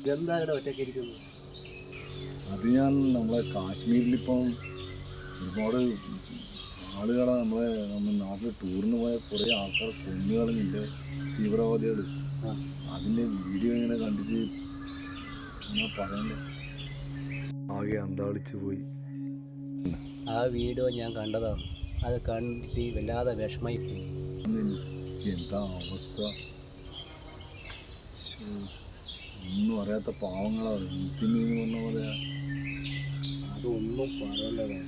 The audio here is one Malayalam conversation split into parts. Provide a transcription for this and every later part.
ഇതെന്താ ഇവിടെ ഒറ്റയ്ക്ക് ഇരിക്കുന്നത് അത് ഞാൻ നമ്മളെ കാശ്മീരിലിപ്പം ഒരുപാട് ആളുകളെ നമ്മളെ നമ്മുടെ നാട്ടിൽ ടൂറിന് പോയ കുറേ ആൾക്കാർ കൊന്നുകളഞ്ഞിട്ട് തീവ്രവാദികൾ. അതിന്റെ വീഡിയോ ഇങ്ങനെ കണ്ടിട്ട് എന്നാ പറയണ്ടേ? ആകെ അന്താളിച്ചു പോയി. ആ വീഡിയോ ഞാൻ കണ്ടതാണ്. അത് കണ്ടിട്ട് വല്ലാതെ വിഷമായി പോയി. എന്താ അവസ്ഥ? ഒന്നും അറിയാത്ത പാവങ്ങളാണ് എന്തിനു വന്ന പോലെ അതൊന്നും പറയേണ്ടതാണ്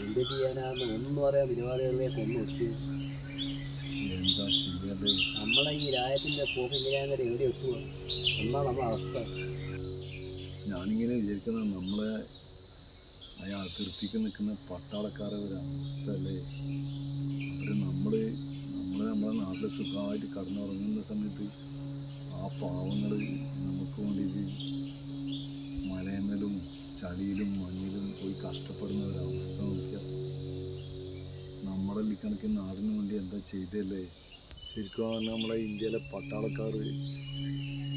എന്ത് ചെയ്യാനാന്ന് ഒന്നും അറിയാൻ പരിപാടികളെ കൊന്നു വെച്ചു എന്താ ചെയ്യേണ്ടത് നമ്മളെ ഈ രാജ്യത്തിന്റെ പോക്ക് ഇങ്ങനെയാണെങ്കിൽ എവിടെ എത്തുക എന്നാ നമ്മുടെ അവസ്ഥ? ഞാനിങ്ങനെ വിചാരിക്കുന്നത് നമ്മളെ അയാൾ അതിർത്തിക്ക് നിൽക്കുന്ന പട്ടാളക്കാരെ ഒരു അവസ്ഥ അല്ലേ? അവർ നമ്മൾ നമ്മളെ നമ്മളെ നാട്ടിൽ സുഖമായിട്ട് കടന്നുറങ്ങുന്ന സമയത്ത് പാവങ്ങൾ നമുക്ക് വേണ്ടിയിട്ട് മലയമ്മലും ചളിയിലും മണ്ണിലും പോയി കഷ്ടപ്പെടുന്ന ഒരു നോക്കിയാൽ നമ്മുടെ കണക്കിന് നാടിന് വേണ്ടി എന്താ ചെയ്തല്ലേ? ശരിക്കും പറഞ്ഞാൽ നമ്മളെ ഇന്ത്യയിലെ പട്ടാളക്കാർ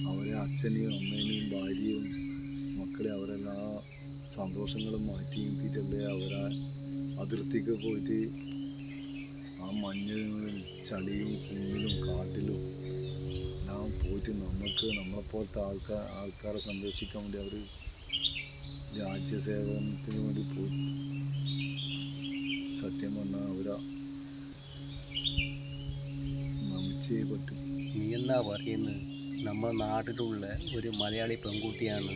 അവരെ അച്ഛനെയും അമ്മേനെയും ഭാര്യയും മക്കളെ അവരെല്ലാ സന്തോഷങ്ങളും മാറ്റി നിർത്തിയിട്ടല്ലേ അവരാ അതിർത്തിക്ക് പോയിട്ട് ആ മഞ്ഞിലും ചളിയും കുന്നിലും കാട്ടിലും പോയിട്ട് നമുക്ക് നമ്മളെപ്പോലത്തെ ആൾക്കാർ ആൾക്കാരെ സംരക്ഷിക്കാൻ വേണ്ടി അവർ രാജ്യസേവനത്തിന് വേണ്ടി പോയി. സത്യം പറഞ്ഞാൽ അവരാ നമിച്ചേ പറ്റും. നീ എന്താ പറയുന്നത് നമ്മുടെ നാട്ടിലുള്ള ഒരു മലയാളി പെൺകുട്ടിയാണ്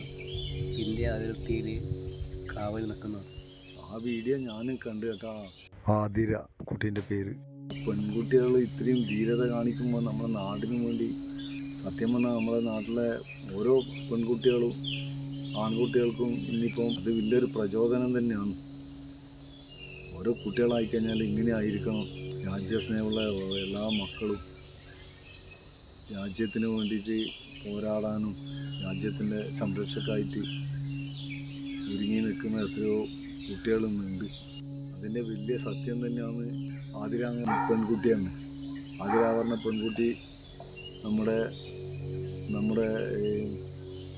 ഇന്ത്യ അതിർത്തിയിൽ കാവൽ നിൽക്കുന്നത്. ആ വീഡിയോ ഞാനും കണ്ടു കേട്ടാ. ആതിര കുട്ടീന്റെ പേര്. പെൺകുട്ടികൾ ഇത്രയും ധീരത കാണിക്കുമ്പോൾ നമ്മുടെ നാടിനു വേണ്ടി സത്യം പറഞ്ഞാൽ നമ്മുടെ നാട്ടിലെ ഓരോ പെൺകുട്ടികളും ആൺകുട്ടികൾക്കും ഇന്നിപ്പം അത് വലിയൊരു പ്രചോദനം തന്നെയാണ്. ഓരോ കുട്ടികളായി കഴിഞ്ഞാൽ ഇങ്ങനെ ആയിരിക്കണം രാജ്യസ്നേഹമുള്ള എല്ലാ മക്കളും. രാജ്യത്തിന് വേണ്ടിയിട്ട് പോരാടാനും രാജ്യത്തിന്റെ സംരക്ഷക്കായിട്ട് ഒരുങ്ങി നിൽക്കുന്ന എത്രയോ കുട്ടികളുമുണ്ട് അതിന്റെ വലിയ സത്യം തന്നെയാണ് ആതിരാങ്ങ പെൺകുട്ടിയാണ്. ആതിരാവരണ പെൺകുട്ടി നമ്മുടെ നമ്മുടെ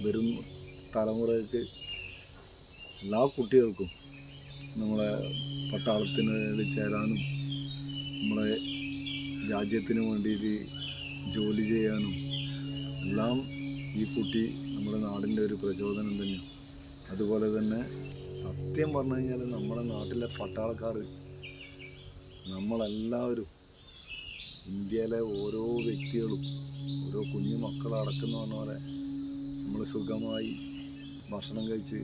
വരും തലമുറയ്ക്ക് എല്ലാ കുട്ടികൾക്കും നമ്മളെ പട്ടാളത്തിന് ചേരാനും നമ്മളെ രാജ്യത്തിന് വേണ്ടിയിട്ട് ജോലി ചെയ്യാനും എല്ലാം ഈ കുട്ടി നമ്മുടെ നാടിന്റെ ഒരു പ്രചോദനം തന്നെ. അതുപോലെ തന്നെ സത്യം പറഞ്ഞു കഴിഞ്ഞാൽ നമ്മുടെ നാട്ടിലെ പട്ടാളക്കാർ നമ്മളെല്ലാവരും ഇന്ത്യയിലെ ഓരോ വ്യക്തികളും ഓരോ കുഞ്ഞു മക്കളടക്കുന്ന പോലെ നമ്മൾ സുഖമായി ഭക്ഷണം കഴിച്ച്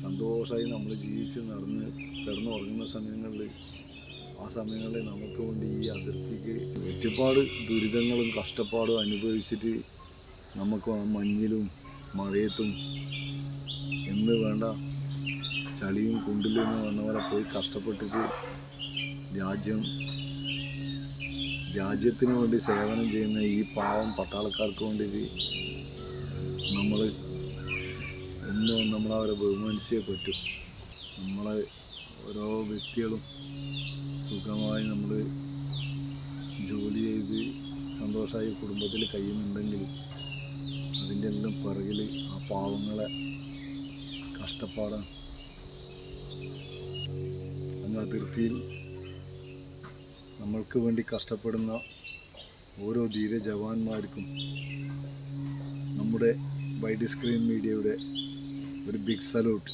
സന്തോഷമായി നമ്മൾ ജീവിച്ച് നടന്ന് കിടന്നുറങ്ങുന്ന സമയങ്ങളിൽ ആ സമയങ്ങളിൽ നമുക്ക് വേണ്ടി ഈ അതിർത്തിക്ക് ഒരുപാട് ദുരിതങ്ങളും കഷ്ടപ്പാടും അനുഭവിച്ചിട്ട് നമുക്ക് മഞ്ഞിലും മഴയത്തും എന്ന് വേണ്ട ചളിയും കുണ്ടിലും എന്ന് പറഞ്ഞ പോലെ പോയി കഷ്ടപ്പെട്ടിട്ട് രാജ്യം രാജ്യത്തിന് വേണ്ടി സേവനം ചെയ്യുന്ന ഈ പാവം പട്ടാളക്കാർക്ക് വേണ്ടി നമ്മൾ ഒന്നും നമ്മളവരെ ബഹുമാനിച്ചേ പറ്റും. നമ്മളെ ഓരോ വ്യക്തികളും സുഖമായി നമ്മൾ ജോലി ചെയ്ത് സന്തോഷമായി കുടുംബത്തിൽ കഴിയുന്നുണ്ടെങ്കിൽ അതിന്റെ എല്ലാം പിറകിൽ ആ പാവങ്ങളെ കഷ്ടപ്പാടാണ് എന്നാൽ അതിർത്തിയിൽ നമ്മൾക്ക് വേണ്ടി കഷ്ടപ്പെടുന്ന ഓരോ ധീര ജവാന്മാർക്കും നമ്മുടെ വൈഡ് സ്ക്രീൻ മീഡിയയുടെ ഒരു ബിഗ് സല്യൂട്ട്